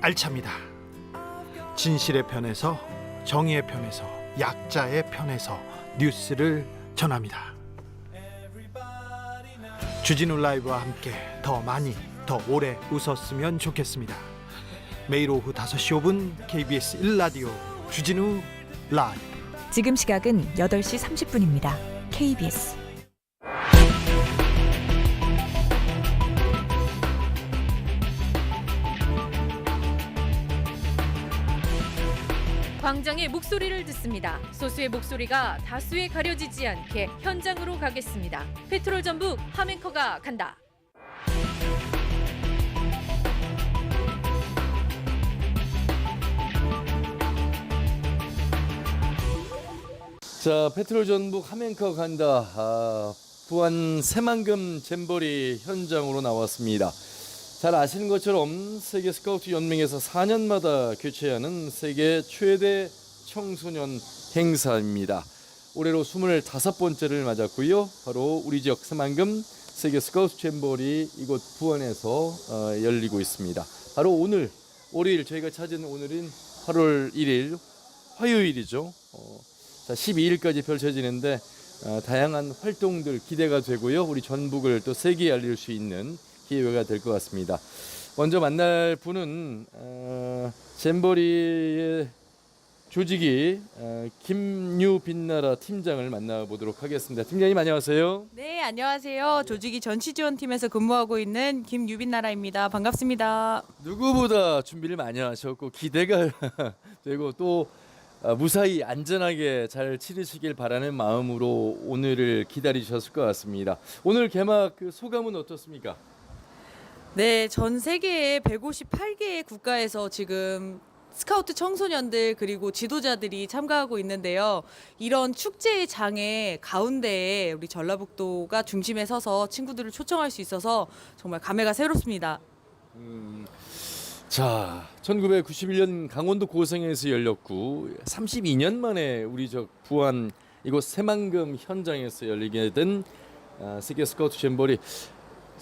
알찹니다. 진실의 편에서 정의의 편에서 약자의 편에서 뉴스를 전합니다. 주진우 라이브와 함께 더 많이 더 오래 웃었으면 좋겠습니다. 매일 오후 5시 5분 KBS 1라디오 주진우 라이브 지금 시각은 8시 30분입니다. KBS 광장의 목소리를 듣습니다. 소수의 목소리가 다수에 가려지지 않게 현장으로 가겠습니다. 페트롤 전북 하멘커가 간다. 자, 페트롤 전북 하멘커 간다. 아, 부안 새만금 잼버리 현장으로 나왔습니다. 잘 아시는 것처럼 세계 스카우트 연맹에서 4년마다 개최하는 세계 최대 청소년 행사입니다. 올해로 25번째를 맞았고요. 바로 우리 지역 새만금 세계 스카우트 잼버리 이곳 부안에서 어, 열리고 있습니다. 바로 오늘 월요일 저희가 찾은 오늘은 8월 1일 화요일이죠. 어, 자, 12일까지 펼쳐지는데 어, 다양한 활동들 기대가 되고요. 우리 전북을 또 세계에 알릴 수 있는 기회가 될 것 같습니다. 먼저 만날 분은 어, 잼버리의 조직이 어, 김유 빛나라 팀장을 만나보도록 하겠습니다. 팀장님 안녕하세요. 네, 안녕하세요. 조직이 전시지원팀에서 근무하고 있는 김유빈나라입니다. 반갑습니다. 누구보다 준비를 많이 하셨고 기대가 되고 또 아, 무사히 안전하게 잘 치르시길 바라는 마음으로 오늘을 기다리셨을 것 같습니다. 오늘 개막 그 소감은 어떻습니까? 네, 전 세계의 158개의 국가에서 지금 스카우트 청소년들 그리고 지도자들이 참가하고 있는데요. 이런 축제의 장의 가운데에 우리 전라북도가 중심에 서서 친구들을 초청할 수 있어서 정말 감회가 새롭습니다. 자, 1991년 강원도 고성에서 열렸고 32년 만에 우리 저 부안 이곳 새만금 현장에서 열리게 된 아, 세계 스카우트 잼버리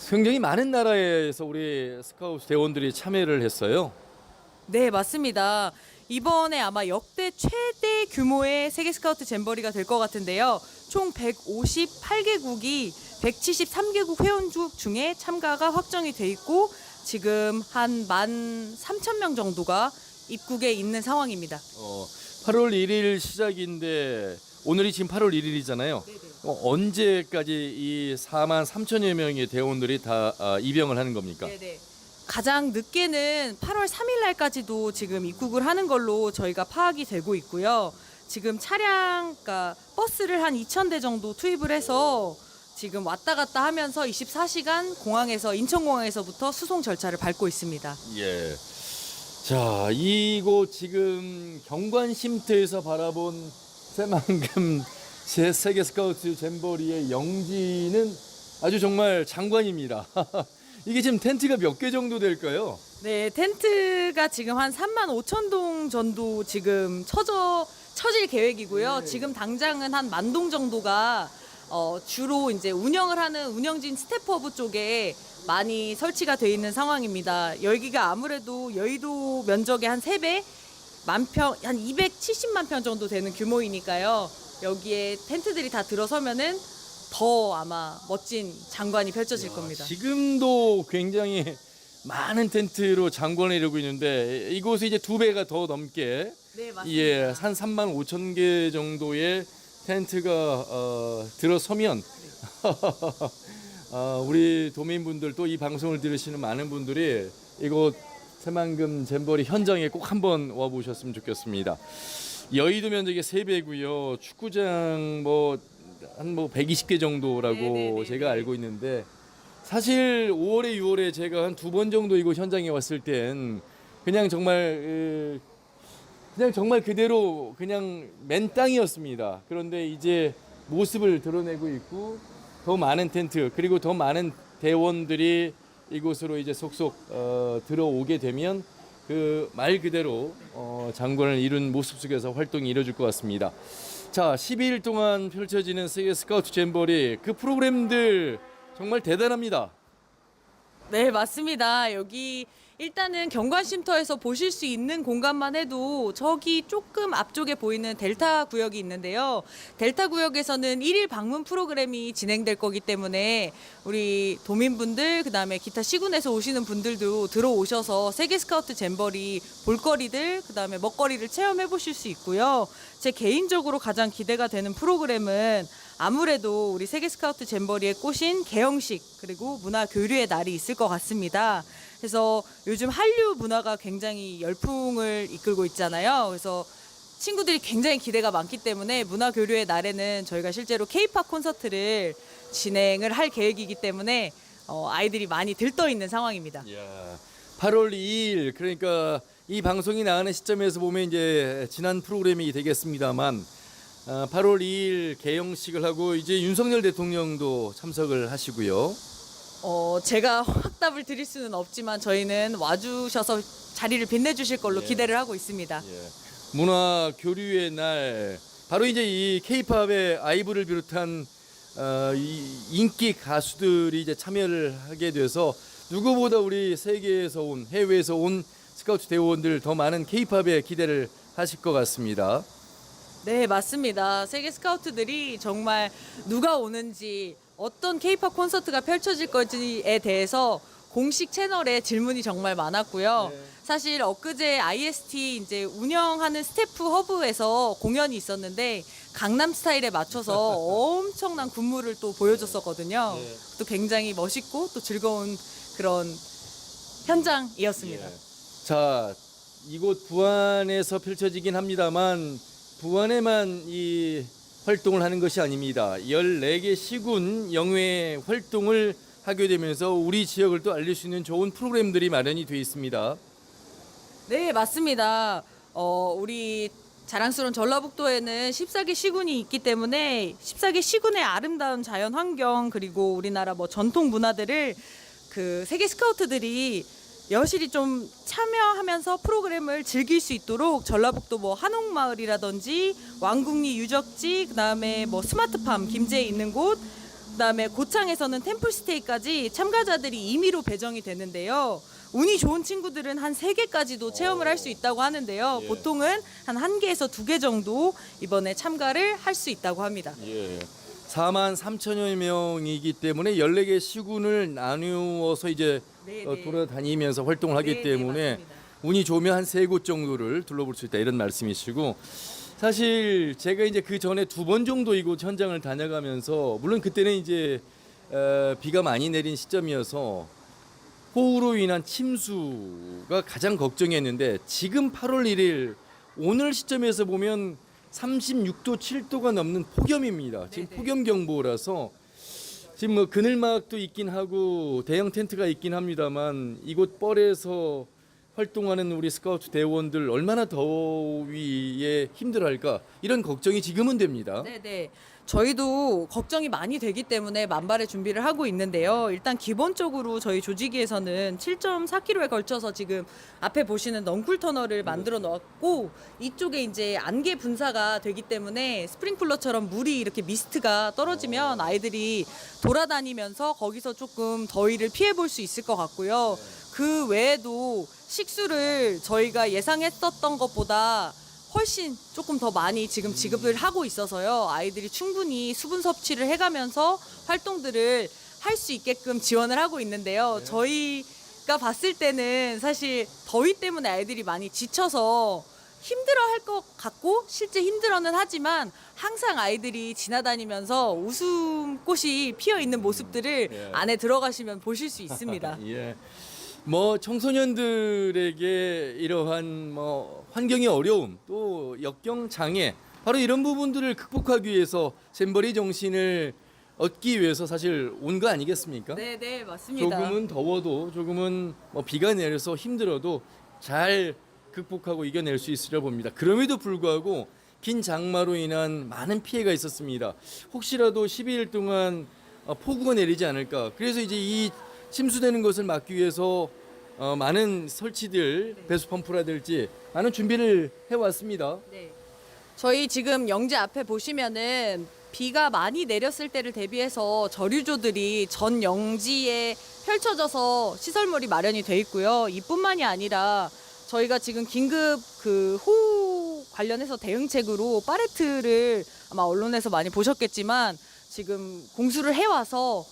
굉장히 많은 나라에서 우리 스카우트 대원들이 참여를 했어요. 네, 맞습니다. 이번에 아마 역대 최대 규모의 세계 스카우트 잼버리가 될 것 같은데요. 총 158개국이 173개국 회원국 중에 참가가 확정이 돼 있고 지금 한만 3천 명 정도가 입국에 있는 상황입니다. 어, 8월 1일 시작인데 오늘이 지금 8월 1일이잖아요. 어, 언제까지 이 4만 3천여 명의 대원들이 다 아, 입영을 하는 겁니까? 네네. 가장 늦게는 8월 3일 날까지도 지금 입국을 하는 걸로 저희가 파악이 되고 있고요. 지금 차량, 그러니까 버스를 한 2,000대 정도 투입을 해서 지금 왔다 갔다 하면서 24시간 공항에서 인천공항에서부터 수송 절차를 밟고 있습니다. 예. 자, 이곳 지금 경관 쉼터에서 바라본 새만금 제 세계 스카우트 잼버리의 영지는 아주 정말 장관입니다. 이게 지금 텐트가 몇 개 정도 될까요? 네, 텐트가 지금 한 3만 5천 동 정도 지금 쳐져 쳐질 계획이고요. 지금 당장은 한 만 동 정도가 어, 주로 이제 운영을 하는 운영진 스태프허브 쪽에 많이 설치가 돼 있는 상황입니다. 여기가 아무래도 여의도 면적의 한 3배, 만 평, 한 270만 평 정도 되는 규모이니까요. 여기에 텐트들이 다 들어서면은 더 아마 멋진 장관이 펼쳐질 겁니다. 지금도 굉장히 많은 텐트로 장관을 이루고 있는데 이곳에 이제 두 배가 더 넘게 네, 예, 한 3만 5천 개 정도의 텐트가 어, 들어서면 어, 우리 도민분들 또 이 방송을 들으시는 많은 분들이 이곳 새만금 잼버리 현장에 꼭 한번 와 보셨으면 좋겠습니다. 여의도 면적이 3배고요. 축구장 뭐 한 뭐 120개 정도라고 네네네네. 제가 알고 있는데 사실 5월에 6월에 제가 한 두 번 정도 이곳 현장에 왔을 땐 그냥 정말 에, 그냥 정말 그대로 그냥 맨 땅이었습니다. 그런데 이제 모습을 드러내고 있고 더 많은 텐트 그리고 더 많은 대원들이 이곳으로 이제 속속 어, 들어오게 되면 그 말 그대로 어, 장관을 이룬 모습 속에서 활동이 이루어질 것 같습니다. 자, 12일 동안 펼쳐지는 세계 스카우트 잼버리 그 프로그램들 정말 대단합니다. 네, 맞습니다. 여기 일단은 경관쉼터에서 보실 수 있는 공간만 해도 저기 조금 앞쪽에 보이는 델타 구역이 있는데요. 델타 구역에서는 일일 방문 프로그램이 진행될 거기 때문에 우리 도민분들 그다음에 기타 시군에서 오시는 분들도 들어오셔서 세계 스카우트 잼버리 볼거리들 그다음에 먹거리를 체험해 보실 수 있고요. 제 개인적으로 가장 기대가 되는 프로그램은 아무래도 우리 세계 스카우트 잼버리의 꽃인 개영식 그리고 문화 교류의 날이 있을 것 같습니다. 그래서 요즘 한류 문화가 굉장히 열풍을 이끌고 있잖아요. 그래서 친구들이 굉장히 기대가 많기 때문에 문화 교류의 날에는 저희가 실제로 케이팝 콘서트를 진행을 할 계획이기 때문에 어, 아이들이 많이 들떠 있는 상황입니다. 야, 8월 2일 그러니까 이 방송이 나가는 시점에서 보면 이제 지난 프로그램이 되겠습니다만 아, 8월 2일 개영식을 하고 이제 윤석열 대통령도 참석을 하시고요. 어, 제가 확답을 드릴 수는 없지만 저희는 와주셔서 자리를 빛내주실 걸로 예. 기대를 하고 있습니다. 예. 문화 교류의 날 바로 이제 이 케이팝의 아이브를 비롯한 어, 이 인기 가수들이 이제 참여를 하게 돼서 누구보다 우리 세계에서 온 해외에서 온 스카우트 대원들 더 많은 케이팝에 기대를 하실 것 같습니다. 네, 맞습니다. 세계 스카우트들이 정말 누가 오는지 어떤 케이팝 콘서트가 펼쳐질 건지에 대해서 공식 채널에 질문이 정말 많았고요. 네. 사실 엊그제 IST 이제 운영하는 스태프 허브에서 공연이 있었는데 강남 스타일에 맞춰서 엄청난 군무를 또 보여줬었거든요. 네. 또 굉장히 멋있고 또 즐거운 그런 현장이었습니다. 예. 자, 이곳 부안에서 펼쳐지긴 합니다만 부안에만 이 활동을 하는 것이 아닙니다. 14개 시군 영외 활동을 하게 되면서 우리 지역을 또 알릴 수 있는 좋은 프로그램들이 마련이 되어 있습니다. 네, 맞습니다. 어, 우리 자랑스러운 전라북도에는 14개 시군이 있기 때문에 14개 시군의 아름다운 자연 환경 그리고 우리나라 뭐 전통 문화들을 그 세계 스카우트들이 여실히 좀 참여하면서 프로그램을 즐길 수 있도록 전라북도 뭐 한옥마을이라든지 왕궁리 유적지 그다음에 뭐 스마트팜 김제에 있는 곳 그다음에 고창에서는 템플스테이까지 참가자들이 임의로 배정이 되는데요. 운이 좋은 친구들은 한 세개까지도 체험을 할 수 있다고 하는데요. 예. 보통은 한 한개에서 두 개 정도 이번에 참가를 할 수 있다고 합니다. 예. 4만 3천여 명이기 때문에 14개 시군을 나누어서 이제 네, 어, 네. 돌아다니면서 활동을 하기 네, 네, 때문에 맞습니다. 운이 좋으면 한 세 곳 정도를 둘러볼 수 있다 이런 말씀이시고 사실 제가 이제 그 전에 두 번 정도 이곳 현장을 다녀가면서 물론 그때는 이제 어, 비가 많이 내린 시점이어서 호우로 인한 침수가 가장 걱정이었는데 지금 8월 1일 오늘 시점에서 보면 36도 7도가 넘는 폭염입니다. 지금 네네. 폭염 경보라서 지금 뭐 그늘막도 있긴 하고 대형 텐트가 있긴 합니다만 이곳 뻘에서 활동하는 우리 스카우트 대원들 얼마나 더위에 힘들어할까 이런 걱정이 지금은 됩니다. 네, 네. 저희도 걱정이 많이 되기 때문에 만발의 준비를 하고 있는데요. 일단 기본적으로 저희 조직위에서는 7.4km에 걸쳐서 지금 앞에 보시는 넝쿨 터널을 만들어 놓았고 이쪽에 이제 안개 분사가 되기 때문에 스프링클러처럼 물이 이렇게 미스트가 떨어지면 아이들이 돌아다니면서 거기서 조금 더위를 피해 볼 수 있을 것 같고요. 그 외에도 식수를 저희가 예상했었던 것보다 훨씬 조금 더 많이 지금 지급을 하고 있어서요. 아이들이 충분히 수분 섭취를 해가면서 활동들을 할 수 있게끔 지원을 하고 있는데요. 저희가 봤을 때는 사실 더위 때문에 아이들이 많이 지쳐서 힘들어 할 것 같고 실제 힘들어는 하지만 항상 아이들이 지나다니면서 웃음꽃이 피어 있는 모습들을 예. 안에 들어가시면 보실 수 있습니다. 예. 뭐 청소년들에게 이러한 뭐 환경의 어려움 또 역경 장애 바로 이런 부분들을 극복하기 위해서 잼버리 정신을 얻기 위해서 사실 온 거 아니겠습니까? 네, 네, 맞습니다. 조금은 더워도 조금은 뭐 비가 내려서 힘들어도 잘 극복하고 이겨낼 수 있으려 봅니다. 그럼에도 불구하고 긴 장마로 인한 많은 피해가 있었습니다. 혹시라도 12일 동안 어, 폭우가 내리지 않을까. 그래서 이제 이 침수되는 것을 막기 위해서 어, 많은 설치들 배수 펌프라든지 많은 준비를 해왔습니다. 네. 저희 지금 영재 앞에 보시면은 비가 많이 내렸을 때를 대비해서 저류조들이 전 영지에 펼쳐져서 시설물이 마련이 돼 있고요. 이뿐만이 아니라 저희가 지금 긴급 그 호우 관련해서 대응책으로 파레트를 아마 언론에서 많이 보셨겠지만 지금 공수를 해와서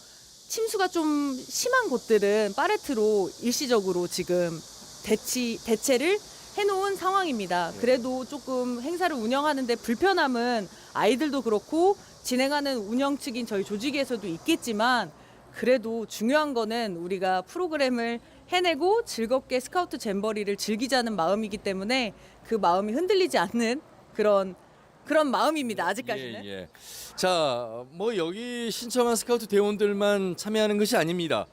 침수가 좀 심한 곳들은 파레트로 일시적으로 지금 대치 대체를 해놓은 상황입니다. 그래도 조금 행사를 운영하는데 불편함은 아이들도 그렇고 진행하는 운영 측인 저희 조직에서도 있겠지만 그래도 중요한 거는 우리가 프로그램을 해내고 즐겁게 스카우트 잼버리를 즐기자는 마음이기 때문에 그 마음이 흔들리지 않는 그런 그런 마음입니다. 아직까지는. 예, 예. 자, 뭐 여기 신청한 스카우트 대원들만 참여하는 것이 아닙니다.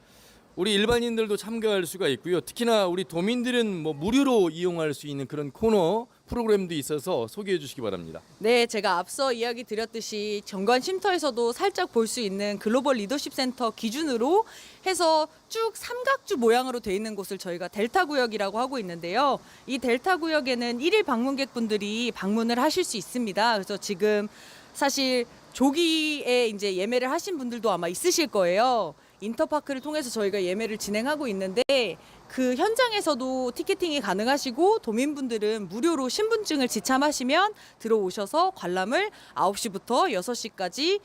우리 일반인들도 참가할 수가 있고요. 특히나 우리 도민들은 뭐 무료로 이용할 수 있는 그런 코너 프로그램도 있어서 소개해 주시기 바랍니다. 네, 제가 앞서 이야기 드렸듯이 정관 쉼터에서도 살짝 볼 수 있는 글로벌 리더십 센터 기준으로 해서 쭉 삼각주 모양으로 돼 있는 곳을 저희가 델타 구역이라고 하고 있는데요. 이 델타 구역에는 일일 방문객분들이 방문을 하실 수 있습니다. 그래서 지금 사실 조기에 이제 예매를 하신 분들도 아마 있으실 거예요. 인터파크를 통해서 저희가 예매를 진행하고 있는데 그 현장에서도 티켓팅이 가능하시고 도민분들은 무료로 신분증을 지참하시면 들어오셔서 관람을 9시부터 6시까지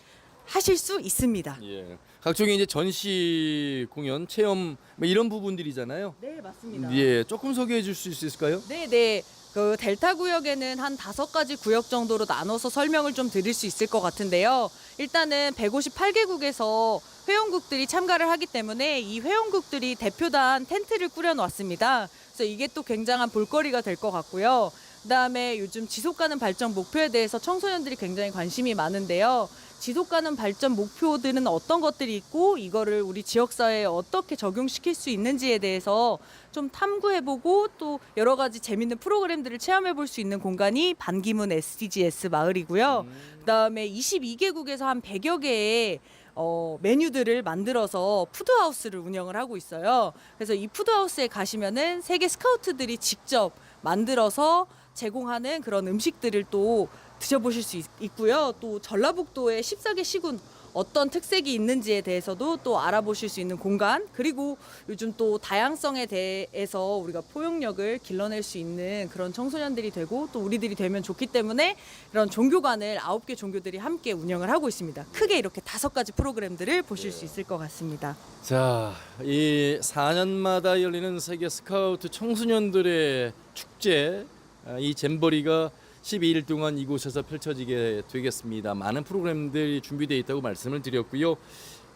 하실 수 있습니다. 예. 각종의 이제 전시 공연, 체험 뭐 이런 부분들이잖아요. 네, 맞습니다. 예, 조금 소개해 줄 수 있을까요? 네, 네. 그 델타 구역에는 한 다섯 가지 구역 정도로 나눠서 설명을 좀 드릴 수 있을 것 같은데요. 일단은 158개국에서 회원국들이 참가를 하기 때문에 이 회원국들이 대표단 텐트를 꾸려놨습니다. 그래서 이게 또 굉장한 볼거리가 될 것 같고요. 그다음에 요즘 지속 가능 발전 목표에 대해서 청소년들이 굉장히 관심이 많은데요. 지속 가능 발전 목표들은 어떤 것들이 있고 이거를 우리 지역 사회에 어떻게 적용시킬 수 있는지에 대해서 좀 탐구해보고 또 여러 가지 재밌는 프로그램들을 체험해볼 수 있는 공간이 반기문 SDGs 마을이고요. 그다음에 22개국에서 한 100여 개의 어, 메뉴들을 만들어서 푸드하우스를 운영을 하고 있어요. 그래서 이 푸드하우스에 가시면은 세계 스카우트들이 직접 만들어서 제공하는 그런 음식들을 또 드셔보실 수 있, 있고요. 또 전라북도의 14개 시군 어떤 특색이 있는지에 대해서도 또 알아보실 수 있는 공간 그리고 요즘 또 다양성에 대해서 우리가 포용력을 길러낼 수 있는 그런 청소년들이 되고 또 우리들이 되면 좋기 때문에 그런 종교관을 아홉 개 종교들이 함께 운영을 하고 있습니다. 크게 이렇게 다섯 가지 프로그램들을 보실 수 있을 것 같습니다. 자, 이 4년마다 열리는 세계 스카우트 청소년들의 축제 아, 이 잼버리가 12일 동안 이곳에서 펼쳐지게 되겠습니다. 많은 프로그램들이 준비되어 있다고 말씀을 드렸고요.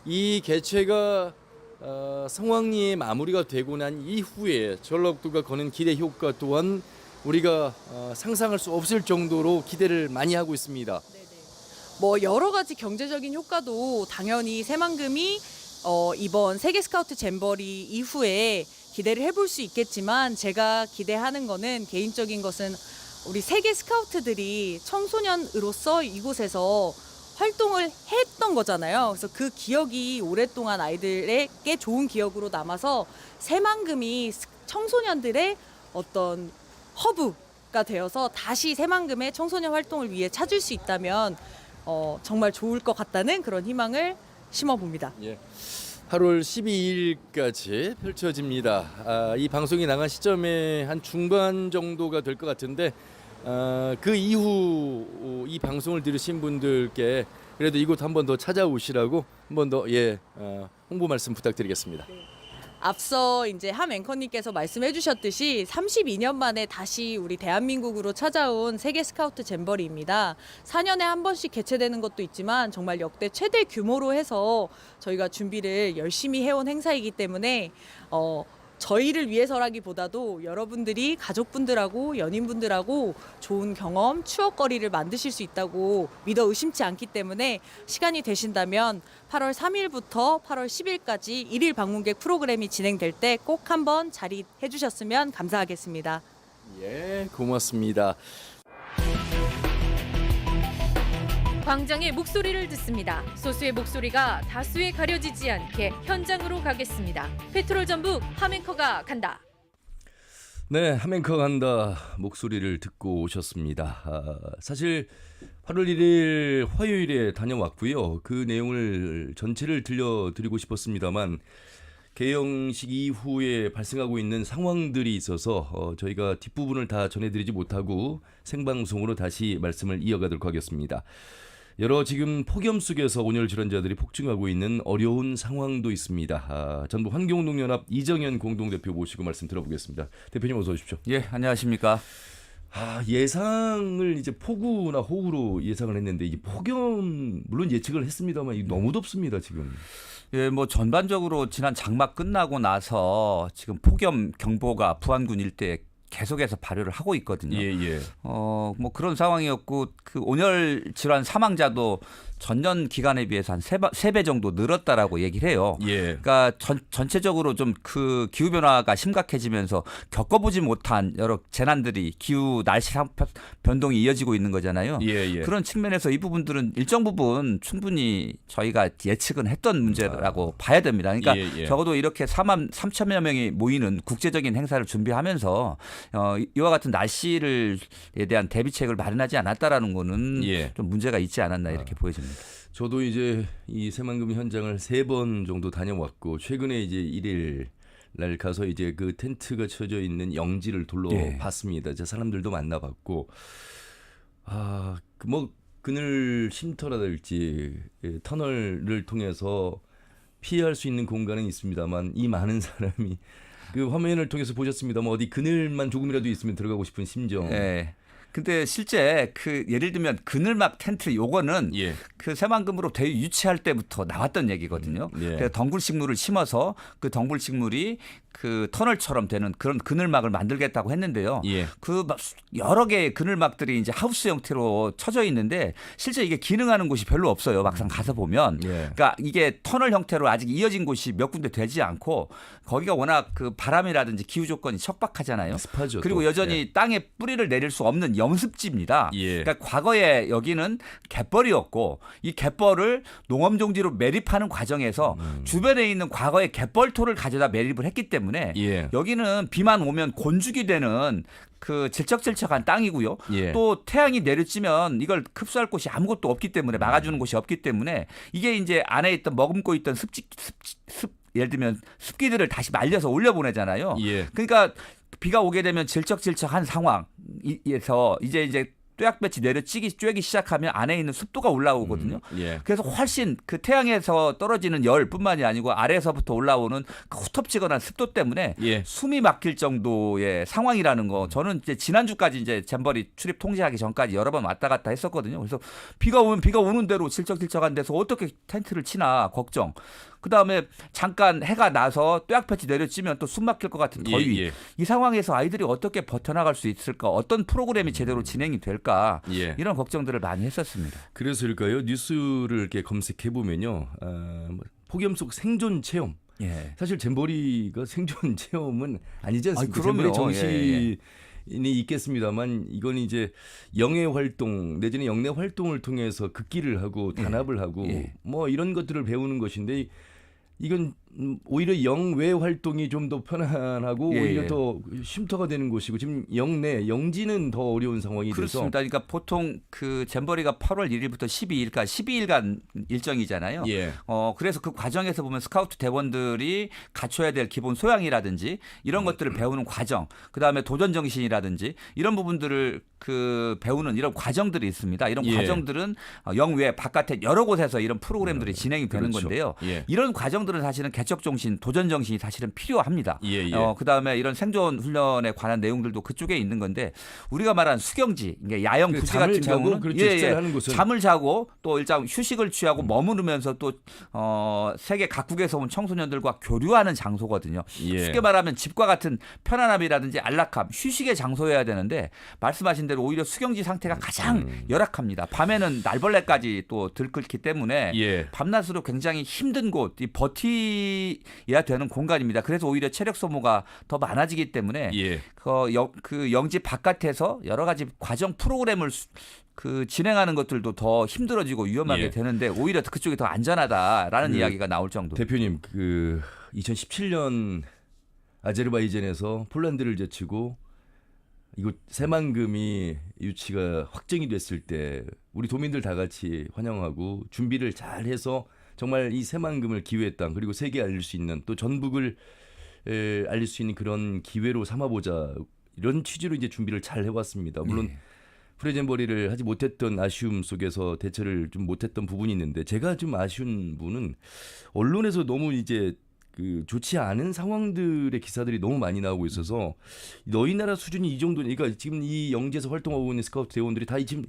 이 개최가 어, 성황리에 마무리가 되고 난 이후에 전라북도가 거는 기대 효과 또한 우리가 어, 상상할 수 없을 정도로 기대를 많이 하고 있습니다. 뭐 여러 가지 경제적인 효과도 당연히 새만금이 어, 이번 세계 스카우트 잼버리 이후에 기대를 해볼 수 있겠지만 제가 기대하는 거는 개인적인 것은 우리 세계 스카우트들이 청소년으로서 이곳에서 활동을 했던 거잖아요. 그래서 그 기억이 오랫동안 아이들에게 좋은 기억으로 남아서 새만금이 스- 청소년들의 어떤 허브가 되어서 다시 새만금의 청소년 활동을 위해 찾을 수 있다면 어, 정말 좋을 것 같다는 그런 희망을 심어봅니다. 예. 8월 12일까지 펼쳐집니다. 아, 이 방송이 나간 시점에 한 중반 정도가 될 것 같은데 아, 그 이후 이 방송을 들으신 분들께 그래도 이곳 한 번 더 찾아오시라고 한 번 더 예, 어, 홍보 말씀 부탁드리겠습니다. 앞서 이제 함 앵커님께서 말씀해 주셨듯이 32년 만에 다시 우리 대한민국으로 찾아온 세계 스카우트 잼버리입니다. 4년에 한 번씩 개최되는 것도 있지만 정말 역대 최대 규모로 해서 저희가 준비를 열심히 해온 행사이기 때문에 어, 저희를 위해서라기보다도 여러분들이 가족분들하고 연인분들하고 좋은 경험, 추억거리를 만드실 수 있다고 믿어 의심치 않기 때문에 시간이 되신다면 8월 3일부터 8월 10일까지 일일 방문객 프로그램이 진행될 때 꼭 한번 자리해 주셨으면 감사하겠습니다. 예, 고맙습니다. 광장의 목소리를 듣습니다. 소수의 목소리가 다수에 가려지지 않게 현장으로 가겠습니다. 페트롤 전북 함앵커가 간다. 네, 하멘커 간다 목소리를 듣고 오셨습니다. 아, 사실 8월 1일 화요일에 다녀왔고요. 그 내용을 전체를 들려드리고 싶었습니다만 개영식 이후에 발생하고 있는 상황들이 있어서 어, 저희가 뒷부분을 다 전해드리지 못하고 생방송으로 다시 말씀을 이어가도록 하겠습니다. 여러 지금 폭염 속에서 온열 질환자들이 폭증하고 있는 어려운 상황도 있습니다. 아, 전부 환경운동연합 이정현 공동대표 모시고 말씀 들어보겠습니다. 대표님 어서 오십시오. 예, 안녕하십니까. 아, 예상을 이제 폭우나 호우로 예상을 했는데 이 폭염 물론 예측을 했습니다만 이 너무 덥습니다 지금. 예, 뭐 전반적으로 지난 장마 끝나고 나서 지금 폭염 경보가 부안군 일대에 계속해서 발효를 하고 있거든요. 예 예. 어, 뭐 그런 상황이었고 그 온열 질환 사망자도 전년 기간에 비해서 한 세 배 정도 늘었다라고 얘기를 해요. 예. 그러니까 전, 전체적으로 좀 그 기후 변화가 심각해지면서 겪어보지 못한 여러 재난들이 기후 날씨 상- 변동이 이어지고 있는 거잖아요. 예 예. 그런 측면에서 이 부분들은 일정 부분 충분히 저희가 예측은 했던 문제라고 봐야 됩니다. 그러니까 예, 예. 적어도 이렇게 4만 3천여 명이 모이는 국제적인 행사를 준비하면서 어, 이와 같은 날씨를에 대한 대비책을 마련하지 않았다라는 거는 예. 아. 좀 문제가 있지 않았나 이렇게 보여집니다. 저도 이제 이 새만금 현장을 세 번 정도 다녀왔고 최근에 이제 일일 날 가서 이제 그 텐트가 쳐져 있는 영지를 예. 둘러봤습니다. 제 사람들도 만나봤고 아뭐 그늘 쉼터라든지 예, 터널을 통해서 피할 수 있는 공간은 있습니다만 이 많은 사람이 그 화면을 통해서 보셨습니다만 어디 그늘만 조금이라도 있으면 들어가고 싶은 심정. 예. 근데 실제 그 예를 들면 그늘막 텐트 요거는 예. 그 새만금으로 대유 유치할 때부터 나왔던 얘기거든요. 음, 예. 그래서 덩굴 식물을 심어서 그 덩굴 식물이 그 터널처럼 되는 그런 그늘막을 만들겠다고 했는데요. 예. 그막 여러 개의 그늘막들이 이제 하우스 형태로 쳐져 있는데 실제 이게 기능하는 곳이 별로 없어요. 막상 가서 보면. 예. 그러니까 이게 터널 형태로 아직 이어진 곳이 몇 군데 되지 않고 거기가 워낙 그 바람이라든지 기후 조건이 척박하잖아요. 습하죠. 그리고 또. 여전히 땅에 뿌리를 내릴 수 없는 염습지입니다. 예. 그러니까 과거에 여기는 갯벌이었고 이 갯벌을 농업용지로 매립하는 과정에서 음. 주변에 있는 과거의 갯벌토를 가져다 매립을 했기 때문에 예. 여기는 비만 오면 곤죽이 되는 그 질척질척한 땅이고요. 예. 또 태양이 내려지면 이걸 흡수할 곳이 아무것도 없기 때문에 막아주는 곳이 없기 때문에 이게 이제 안에 있던 머금고 있던 습지 습, 습 예를 들면 습기들을 다시 말려서 올려 보내잖아요. 예. 그러니까 비가 오게 되면 질척질척한 상황에서 이제 이제 뙤약볕이 내려찌기 쬐기 시작하면 안에 있는 습도가 올라오거든요. 예. 그래서 훨씬 그 태양에서 떨어지는 열뿐만이 아니고 아래에서부터 올라오는 그 후텁지근한 습도 때문에 예. 숨이 막힐 정도의 상황이라는 거 저는 이제 지난주까지 이제 잼버리 출입 통제하기 전까지 여러 번 왔다 갔다 했었거든요. 그래서 비가 오면 비가 오는 대로 질척질척한 데서 어떻게 텐트를 치나 걱정. 그 다음에 잠깐 해가 나서 뙤약볕이 내려지면 또 숨 막힐 것 같은 더위. 예, 예. 이 상황에서 아이들이 어떻게 버텨나갈 수 있을까? 어떤 프로그램이 제대로 진행이 될까? 예. 이런 걱정들을 많이 했었습니다. 그래서일까요? 뉴스를 이렇게 검색해 보면요, 아, 뭐 폭염 속 생존 체험. 예. 사실 잼버리가 생존 체험은 아니지 않습니까? 그럼요. 잼버리 정신이 예, 있겠습니다만 이건 이제 영해 활동 내지는 영내 활동을 통해서 극기를 하고 단합을 하고 예. 뭐 이런 것들을 배우는 것인데 이건 음, 오히려 영외 활동이 좀 더 편안하고 예, 오히려 예. 더 쉼터가 되는 곳이고 지금 영내 영지는 더 어려운 상황이 돼서 그렇습니다. 그러니까 보통 그 잼버리가 8월 1일부터 12일까지 12일간 일정이잖아요. 예. 어 그래서 그 과정에서 보면 스카우트 대원들이 갖춰야 될 기본 소양이라든지 이런 것들을 배우는 과정, 그 다음에 도전 정신이라든지 이런 부분들을 그 배우는 이런 과정들이 있습니다. 이런 예. 과정들은 어, 영외 바깥에 여러 곳에서 이런 프로그램들이 진행이 되는 그렇죠. 건데요. 예. 이런 과정들 은 사실은 개척 정신, 도전 정신이 사실은 필요합니다. 예, 예. 어, 그다음에 이런 생존 훈련에 관한 내용들도 그쪽에 있는 건데 우리가 말한 수경지, 이게 야영 그 부지 같은 경우는 예, 그렇죠. 하는 곳은. 잠을 자고 또 일정 휴식을 취하고 머무르면서 또 어, 세계 각국에서 온 청소년들과 교류하는 장소거든요. 예. 쉽게 말하면 집과 같은 편안함이라든지 안락함, 휴식의 장소여야 되는데 말씀하신 대로 오히려 수경지 상태가 가장 음. 열악합니다. 밤에는 날벌레까지 또 들끓기 때문에 예. 밤낮으로 굉장히 힘든 곳, 이 버티 야 되는 공간입니다. 그래서 오히려 체력 소모가 더 많아지기 때문에 예. 그, 영, 그 영지 바깥에서 여러 가지 과정 프로그램을 수- 그 진행하는 것들도 더 힘들어지고 위험하게 예. 되는데 오히려 그쪽이 더 안전하다라는 그 이야기가 나올 정도. 대표님 그 2017년 아제르바이잔에서 폴란드를 제치고 이곳 새만금이 유치가 확정이 됐을 때 우리 도민들 다 같이 환영하고 준비를 잘 해서 정말 이 새만금을 기회의 땅 그리고 세계에 알릴 수 있는 또 전북을 에, 알릴 수 있는 그런 기회로 삼아보자 이런 취지로 이제 준비를 잘 해왔습니다. 물론 예. 프레젠버리를 하지 못했던 아쉬움 속에서 대처를 좀 못했던 부분이 있는데 제가 좀 아쉬운 부분은 언론에서 너무 이제 그 좋지 않은 상황들의 기사들이 너무 많이 나오고 있어서 너희 나라 수준이 이 정도 그러니까 지금 이 영지에서 활동하고 있는 스카우트 대원들이 다 지금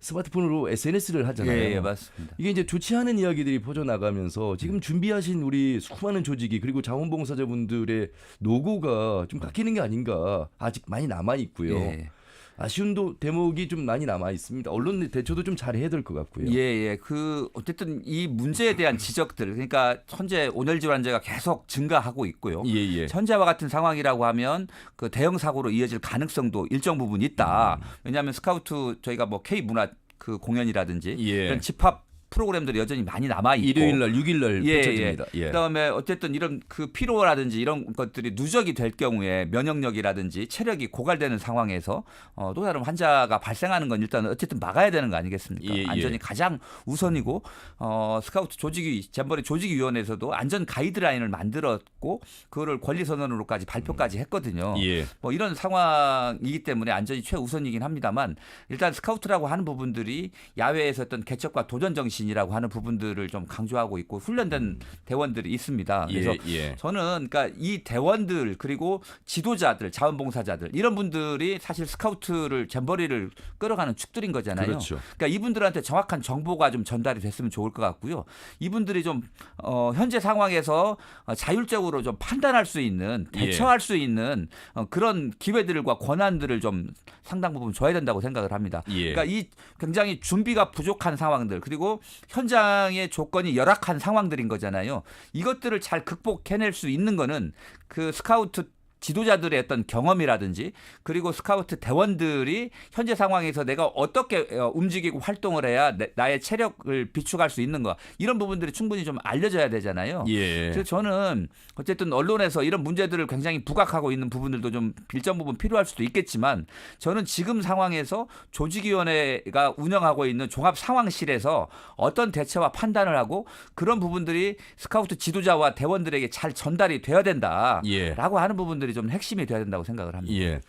스마트폰으로 SNS를 하잖아요. 예, 예, 맞습니다. 이게 이제 좋지 않은 이야기들이 퍼져 나가면서 지금 준비하신 우리 수많은 조직이 그리고 자원봉사자분들의 노고가 좀 깎이는 게 아닌가 아직 많이 남아 있고요. 예. 아쉬운 대목이 좀 많이 남아 있습니다. 언론 대처도 좀 잘해야 될 것 같고요. 예, 예. 그 어쨌든 이 문제에 대한 지적들 그러니까 현재 온열 질환자가 계속 증가하고 있고요. 예, 예. 현재와 같은 상황이라고 하면 그 대형 사고로 이어질 가능성도 일정 부분 있다. 왜냐하면 스카우트 저희가 뭐 K 문화 그 공연이라든지 예. 이런 집합 프로그램들이 여전히 많이 남아 있고 일요일 날 6일 날 예, 펼쳐집니다. 예. 그다음에 어쨌든 이런 그 피로라든지 이런 것들이 누적이 될 경우에 면역력이라든지 체력이 고갈되는 상황에서 어, 또 다른 환자가 발생하는 건 일단 어쨌든 막아야 되는 거 아니겠습니까? 예, 예. 안전이 가장 우선이고 어, 스카우트 조직위 잼버리 조직위원회에서도 안전 가이드라인을 만들었고 그거를 권리 선언으로까지 발표까지 했거든요. 예. 뭐 이런 상황이기 때문에 안전이 최우선이긴 합니다만 일단 스카우트라고 하는 부분들이 야외에서 어떤 개척과 도전 정신 이라고 하는 부분들을 좀 강조하고 있고 훈련된 대원들이 있습니다. 그래서 예, 예. 저는 그러니까 이 대원들 그리고 지도자들, 자원봉사자들 이런 분들이 사실 스카우트를 잼버리를 끌어가는 축들인 거잖아요. 그렇죠. 그러니까 이분들한테 정확한 정보가 좀 전달이 됐으면 좋을 것 같고요. 이분들이 좀 어, 현재 상황에서 어, 자율적으로 좀 판단할 수 있는 예. 대처할 수 있는 어, 그런 기회들과 권한들을 좀 상당 부분 줘야 된다고 생각을 합니다. 예. 그러니까 이 굉장히 준비가 부족한 상황들 그리고 현장의 조건이 열악한 상황들인 거잖아요. 이것들을 잘 극복해낼 수 있는 거는 그 스카우트 지도자들의 어떤 경험이라든지 그리고 스카우트 대원들이 현재 상황에서 내가 어떻게 어, 움직이고 활동을 해야 내- 나의 체력을 비축할 수 있는 거 이런 부분들이 충분히 좀 알려져야 되잖아요. 예. 그래서 저는 어쨌든 언론에서 이런 문제들을 굉장히 부각하고 있는 부분들도 좀 일정 부분 필요할 수도 있겠지만 저는 지금 상황에서 조직위원회가 운영하고 있는 종합 상황실에서 어떤 대처와 판단을 하고 그런 부분들이 스카우트 지도자와 대원들에게 잘 전달이 돼야 된다라고 예. 하는 부분들이 좀 핵심이 돼야 된다고 생각을 합니다. 예.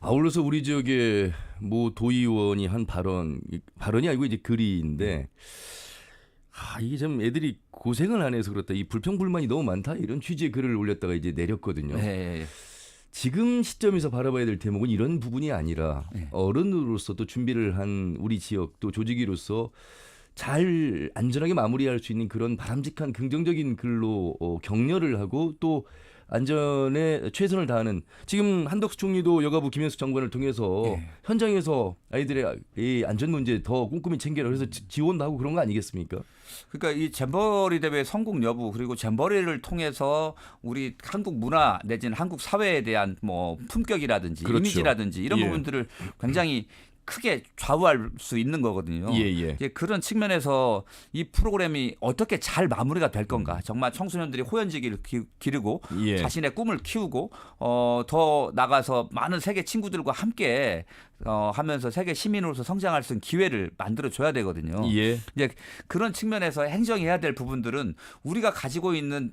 아울러서 우리 지역의 모 도의원이 한 발언 이 발언이 아니고 이제 글이인데 아, 이게 좀 애들이 고생을 안 해서 그렇다. 이 불평 불만이 너무 많다. 이런 취지의 글을 올렸다가 이제 내렸거든요. 예, 예, 예. 지금 시점에서 바라봐야 될 대목은 이런 부분이 아니라 네. 어른으로서 또 준비를 한 우리 지역 또 조직위로서 잘 안전하게 마무리할 수 있는 그런 바람직한 긍정적인 글로 어, 격려를 하고 또 안전에 최선을 다하는 지금 한덕수 총리도 여가부 김현수 장관을 통해서 예. 현장에서 아이들의 이 안전 문제 더 꼼꼼히 챙겨라 그래서 지- 지원도 하고 그런 거 아니겠습니까? 그러니까 이 잼버리 대회 성공 여부 그리고 잼버리를 통해서 우리 한국 문화 내지는 한국 사회에 대한 뭐 품격이라든지 그렇죠. 이미지라든지 이런 예. 부분들을 굉장히 크게 좌우할 수 있는 거거든요. 예, 예. 이제 그런 측면에서 이 프로그램이 어떻게 잘 마무리가 될 건가? 정말 청소년들이 호연지기를 기, 기르고 예. 자신의 꿈을 키우고 어, 더 나가서 많은 세계 친구들과 함께 어, 하면서 세계 시민으로서 성장할 수 있는 기회를 만들어 줘야 되거든요. 예. 이제 그런 측면에서 행정해야 될 부분들은 우리가 가지고 있는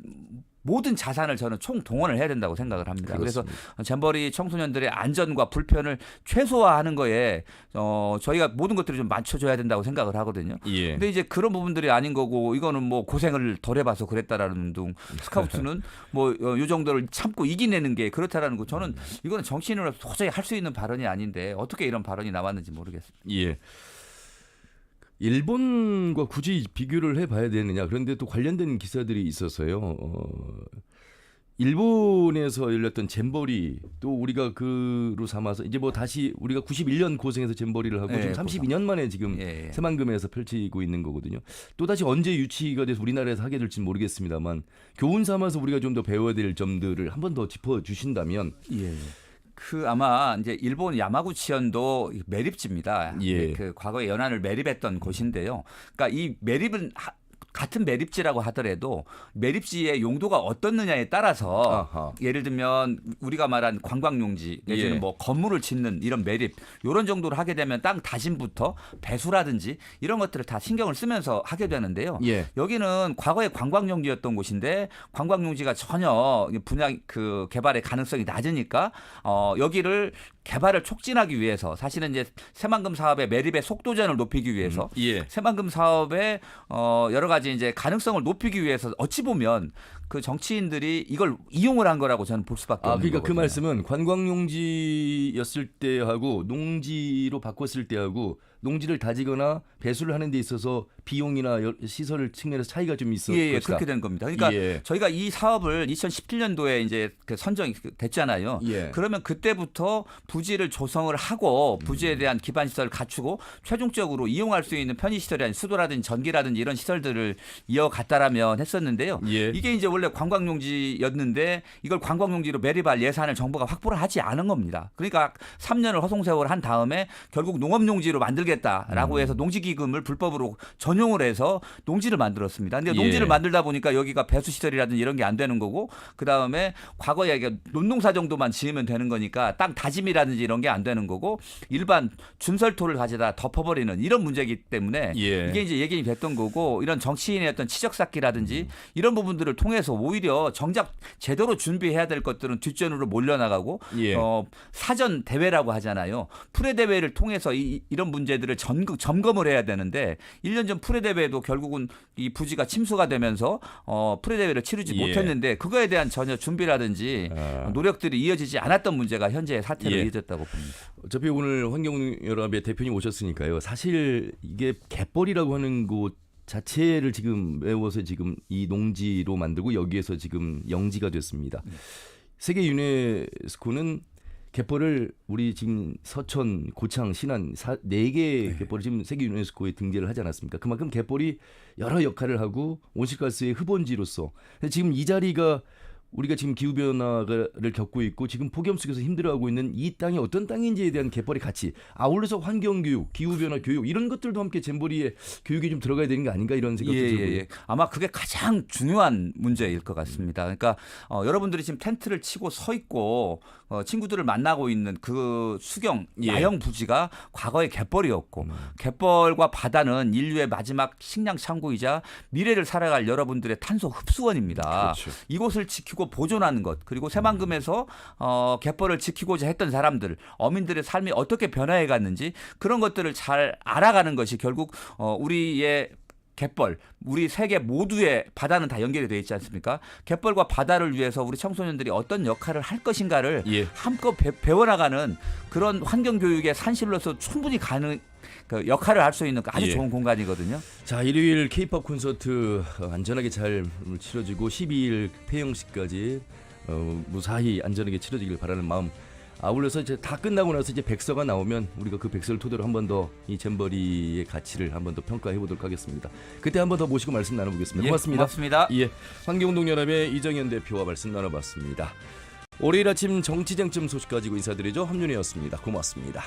모든 자산을 저는 총 동원을 해야 된다고 생각을 합니다. 그래서 그렇습니다. 잼버리 청소년들의 안전과 불편을 최소화하는 거에 어 저희가 모든 것들을 좀 맞춰줘야 된다고 생각을 하거든요. 예. 근데 이제 그런 부분들이 아닌 거고 이거는 뭐 고생을 덜 해봐서 그랬다라는 둥 스카우트는 뭐이 정도를 참고 이기내는 게 그렇다라는 거 저는 이거는 정치인으로 도저히 할 수 있는 발언이 아닌데 어떻게 이런 발언이 나왔는지 모르겠습니다. 예. 일본과 굳이 비교를 해봐야 되느냐 그런데 또 관련된 기사들이 있어서요. 어, 일본에서 열렸던 잼버리 또 우리가 그로 삼아서 이제 뭐 다시 우리가 91년 고생해서 잼버리를 하고 네, 지금 32년 만에 지금 예, 예. 새만금에서 펼치고 있는 거거든요. 또 다시 언제 유치가 돼서 우리나라에서 하게 될지 는 모르겠습니다만 교훈 삼아서 우리가 좀 더 배워야 될 점들을 한 번 더 짚어 주신다면 예. 그 아마 이제 일본 야마구치현도 매립지입니다. 예. 그 과거에 연안을 매립했던 곳인데요. 그러니까 이 매립은 하- 같은 매립지라고 하더라도 매립지의 용도가 어떻느냐에 따라서 아하. 예를 들면 우리가 말한 관광용지 내지는 예. 뭐 건물을 짓는 이런 매립 이런 정도로 하게 되면 땅 다짐부터 배수라든지 이런 것들을 다 신경을 쓰면서 하게 되는데요. 예. 여기는 과거에 관광용지였던 곳인데 관광용지가 전혀 분양 그 개발의 가능성이 낮으니까 어 여기를 개발을 촉진하기 위해서 사실은 이제 새만금 사업의 매립의 속도전을 높이기 위해서 예. 새만금 사업의 어 여러 가지 이제 가능성을 높이기 위해서 어찌 보면 그 정치인들이 이걸 이용을 한 거라고 저는 볼 수밖에 아, 없는 그러니까 그 거거든요. 말씀은 관광용지였을 때하고 농지로 바꿨을 때하고 농지를 다지거나 배수를 하는 데 있어서 비용이나 여- 시설 측면에서 차이가 좀 있었 예, 예. 그렇게 된 겁니다. 그러니까 예. 저희가 이 사업을 2017년도에 이제 그 선정이 됐잖아요. 예. 그러면 그때부터 부지를 조성을 하고 부지에 음. 대한 기반 시설을 갖추고 최종적으로 이용할 수 있는 편의 시설이 수도라든지 전기라든지 이런 시설들을 이어갔다라면 했었는데요. 예. 이게 이제 원래 관광용지였는데 이걸 관광용지로 매립할 예산을 정부가 확보를 하지 않은 겁니다. 그러니까 3년을 허송세월을 한 다음에 결국 농업용지로 만들겠다라고 음. 해서 농지기금을 불법으로 전용을 해서 농지를 만들었습니다. 근데 예. 농지를 만들다 보니까 여기가 배수 시설이라든지 이런 게 안 되는 거고 그 다음에 과거에 논농사 정도만 지으면 되는 거니까 땅 다짐이라든지 이런 게 안 되는 거고 일반 준설토를 가져다 덮어버리는 이런 문제이기 때문에 예. 이게 이제 얘기가 됐던 거고 이런 정치인의 어떤 치적 쌓기라든지 이런 부분들을 통해서 오히려 정작 제대로 준비해야 될 것들은 뒷전으로 몰려나가고 예. 어, 사전 대회라고 하잖아요. 프레 대회를 통해서 이, 이런 문제들을 전, 점검을 해야 되는데 1년 전 프레 대회도 결국은 이 부지가 침수가 되면서 어, 프레 대회를 치르지 예. 못했는데 그거에 대한 전혀 준비라든지 아. 노력들이 이어지지 않았던 문제가 현재의 사태로 예. 이어졌다고 봅니다. 어차피 오늘 환경연합의 대표님 오셨으니까요. 사실 이게 갯벌이라고 하는 곳 자체를 지금 외워서 지금 이 농지로 만들고 여기에서 지금 영지가 됐습니다. 세계 유네스코는 갯벌을 우리 지금 서천, 고창, 신안 네 개의 갯벌을 지금 세계 유네스코에 등재를 하지 않았습니까? 그만큼 갯벌이 여러 역할을 하고 온실가스의 흡원지로서 지금 이 자리가 우리가 지금 기후 변화를 겪고 있고 지금 폭염 속에서 힘들어하고 있는 이 땅이 어떤 땅인지에 대한 개발의 가치 아울러서 환경 교육, 기후 변화 교육 이런 것들도 함께 잼버리에 교육이 좀 들어가야 되는 게 아닌가 이런 생각도 예, 들고요. 예, 예. 아마 그게 가장 중요한 문제일 것 같습니다. 그러니까 어, 여러분들이 지금 텐트를 치고 서 있고 어, 친구들을 만나고 있는 그 수경 예. 야영 부지가 과거의 갯벌이었고 음. 갯벌과 바다는 인류의 마지막 식량 창고이자 미래를 살아갈 여러분들의 탄소 흡수원입니다. 그렇죠. 이곳을 지키고 보존하는 것 그리고 새만금에서 어, 갯벌을 지키고자 했던 사람들 어민들의 삶이 어떻게 변화해 갔는지 그런 것들을 잘 알아가는 것이 결국 어, 우리의 갯벌, 우리 세계 모두의 바다는 다 연결이 되어 있지 않습니까? 갯벌과 바다를 위해서 우리 청소년들이 어떤 역할을 할 것인가를 예. 한껏 배, 배워나가는 그런 환경 교육의 산실로서 충분히 가능 그 역할을 할 수 있는 아주 예. 좋은 공간이거든요. 자 일요일 K-팝 콘서트 어, 안전하게 잘 치러지고 12일 폐영식까지 어, 무사히 안전하게 치러지길 바라는 마음 아울러서 이제 다 끝나고 나서 이제 백서가 나오면 우리가 그 백서를 토대로 한 번 더 이 잼버리의 가치를 한 번 더 평가해 보도록 하겠습니다. 그때 한 번 더 모시고 말씀 나눠보겠습니다. 예, 고맙습니다. 고맙습니다. 예, 환경운동연합의 이정현 대표와 말씀 나눠봤습니다. 월요일 아침 정치쟁점 소식 가지고 인사드리죠. 함윤이었습니다. 고맙습니다.